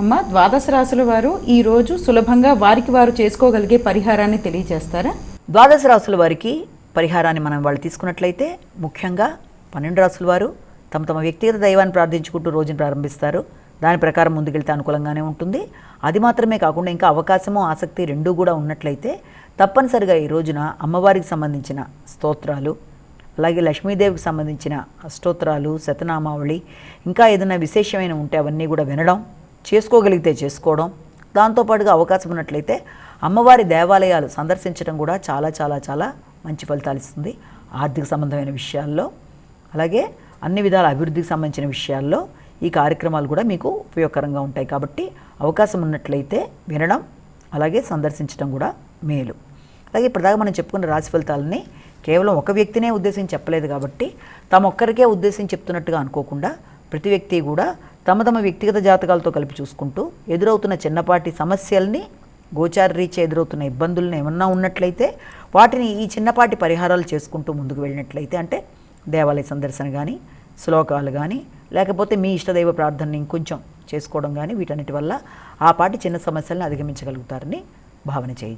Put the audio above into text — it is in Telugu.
అమ్మ ద్వాదశ రాశుల వారు ఈ రోజు సులభంగా వారికి వారు చేసుకోగలిగే పరిహారాన్ని తెలియజేస్తారా? ద్వాదశ రాసుల వారికి పరిహారాన్ని మనం వాళ్ళు తీసుకున్నట్లయితే ముఖ్యంగా పన్నెండు రాసుల వారు తమ తమ వ్యక్తిగత దైవాన్ని ప్రార్థించుకుంటూ రోజును ప్రారంభిస్తారు. దాని ప్రకారం ముందుకెళ్తే అనుకూలంగానే ఉంటుంది. అది మాత్రమే కాకుండా ఇంకా అవకాశము ఆసక్తి రెండూ కూడా ఉన్నట్లయితే తప్పనిసరిగా ఈ రోజున అమ్మవారికి సంబంధించిన స్తోత్రాలు అలాగే లక్ష్మీదేవికి సంబంధించిన అష్టోత్తరాలు శతనామావళి ఇంకా ఏదైనా విశేషమైన ఉంటే అవన్నీ కూడా వినడం చేసుకోగలిగితే చేసుకోవడం దాంతోపాటుగా అవకాశం ఉన్నట్లయితే అమ్మవారి దేవాలయాలు సందర్శించడం కూడా చాలా చాలా చాలా మంచి ఫలితాలు ఇస్తుంది. ఆర్థిక సంబంధమైన విషయాల్లో అలాగే అన్ని విధాల అభివృద్ధికి సంబంధించిన విషయాల్లో ఈ కార్యక్రమాలు కూడా మీకు ఉపయోగకరంగా ఉంటాయి. కాబట్టి అవకాశం ఉన్నట్లయితే వినడం అలాగే సందర్శించడం కూడా మేలు. అలాగే ఇప్పటిదాకా మనం చెప్పుకున్న రాశి ఫలితాలని కేవలం ఒక వ్యక్తినే ఉద్దేశించి చెప్పలేదు కాబట్టి తమ ఒక్కరికే ఉద్దేశించి చెప్తున్నట్టుగా అనుకోకుండా ప్రతి వ్యక్తి కూడా తమ తమ వ్యక్తిగత జాతకాలతో కలిపి చూసుకుంటూ ఎదురవుతున్న చిన్నపాటి సమస్యల్ని గోచార రీత్యా ఎదురవుతున్న ఇబ్బందులను ఏమన్నా ఉన్నట్లయితే వాటిని ఈ చిన్నపాటి పరిహారాలు చేసుకుంటూ ముందుకు వెళ్ళినట్లయితే అంటే దేవాలయ సందర్శన కానీ శ్లోకాలు కానీ లేకపోతే మీ ఇష్టదైవ ప్రార్థనని ఇంకొంచెం చేసుకోవడం కానీ వీటన్నిటి వల్ల ఆ పాటి చిన్న సమస్యలను అధిగమించగలుగుతారని భావన చేయి.